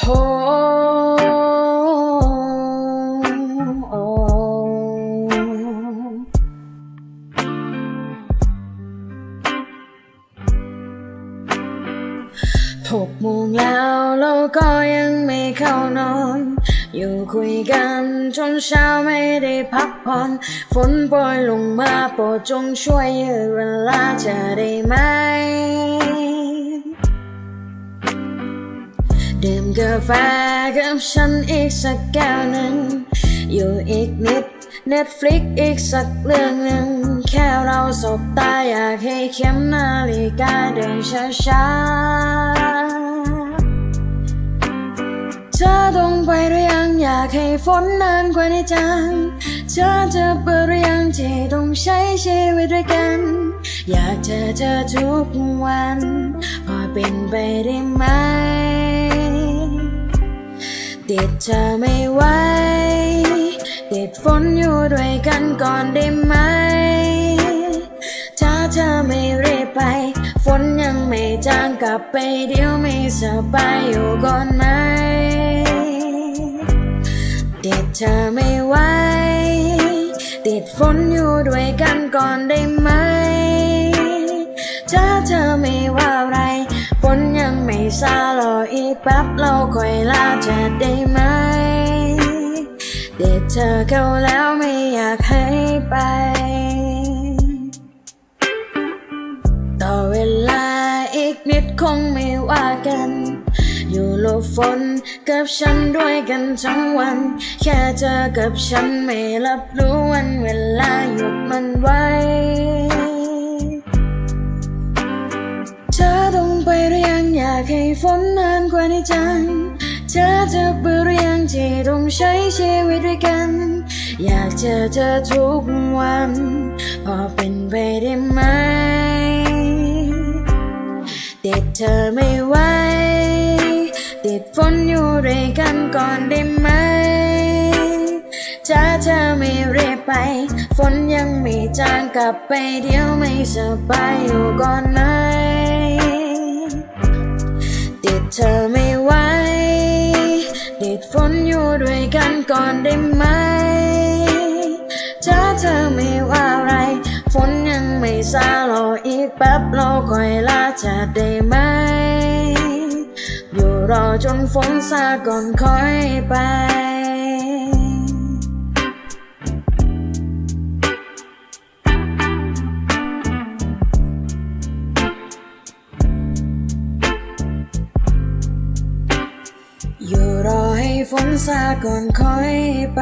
โหหกโมงแล้วเราก็ยังไม่เข้านอน อยู่คุยกันจนเช้าไม่ได้พักผ่อนฝนโปรยลงมาโปรดจงช่วยยืดเวลาจะได้ไหม กาแฟกับฉันอีกสักแก้วหนึ่ง อยู่อีกนิด Netflix อีกสักเรื่องหนึ่ง แค่เราสบตาอยากให้เข็มนาฬิกาเดินช้าๆเธอต้องไปหรือยังอยากให้ฝนนานกว่านี้จัง เธอจะเบื่อหรือยังที่ต้องใช้ชีวิตด้วยกัน อยากเจอเธอทุกวัน พอเป็นไปได้ไหม ติดเธอไม่ไหวติดฝนอยู่ด้วยกันก่อนได้ไหม ถ้าเธอไม่รีบไป ฝนยังไม่จางกลับไปเดี๋ยวไม่สบายอยู่ก่อนไหมติดเธอไม่ไหวติดฝนอยู่ด้วยกันก่อนได้ไหม ออีกแป๊บเราค่อยลาจะได้ไหมติดเธอเข้าแล้วไม่อยากให้ไป ต่อเวลาอีกนิดคงไม่ว่ากัน อยู่หลบฝนกับฉันด้วยกันทั้งวัน แค่เธอกับฉันไม่รับรู้วันเวลาหยุดมันไว้ากให้ฝนนานกว่านี้จัง เธอจะเบื่อหรือยังที่ต้องใช้ชีวิตด้วยกัน อยากเจอเธอทุกวัน พอเป็นไปได้ไหมติดเธอไม่ไหวติดฝนอยู่ด้วยกันก่อนได้ไหมถ้าเธอไม่เรียบไป ฝนยังไม่จางกลับไปเดี๋ยวไม่สบายอยู่ก่อนไหม เธอไม่ไหวดิดฝนอยู่ด้วยกันก่อนได้ไหมถ้าเธอไม่ว่าอะไร ฝนยังไม่ซาเราอีกแป๊บเราคอยลาจะได้ไหม อยู่รอจนฝนซาก่อนค่อยไป ฝนซาก่อนค่อยไป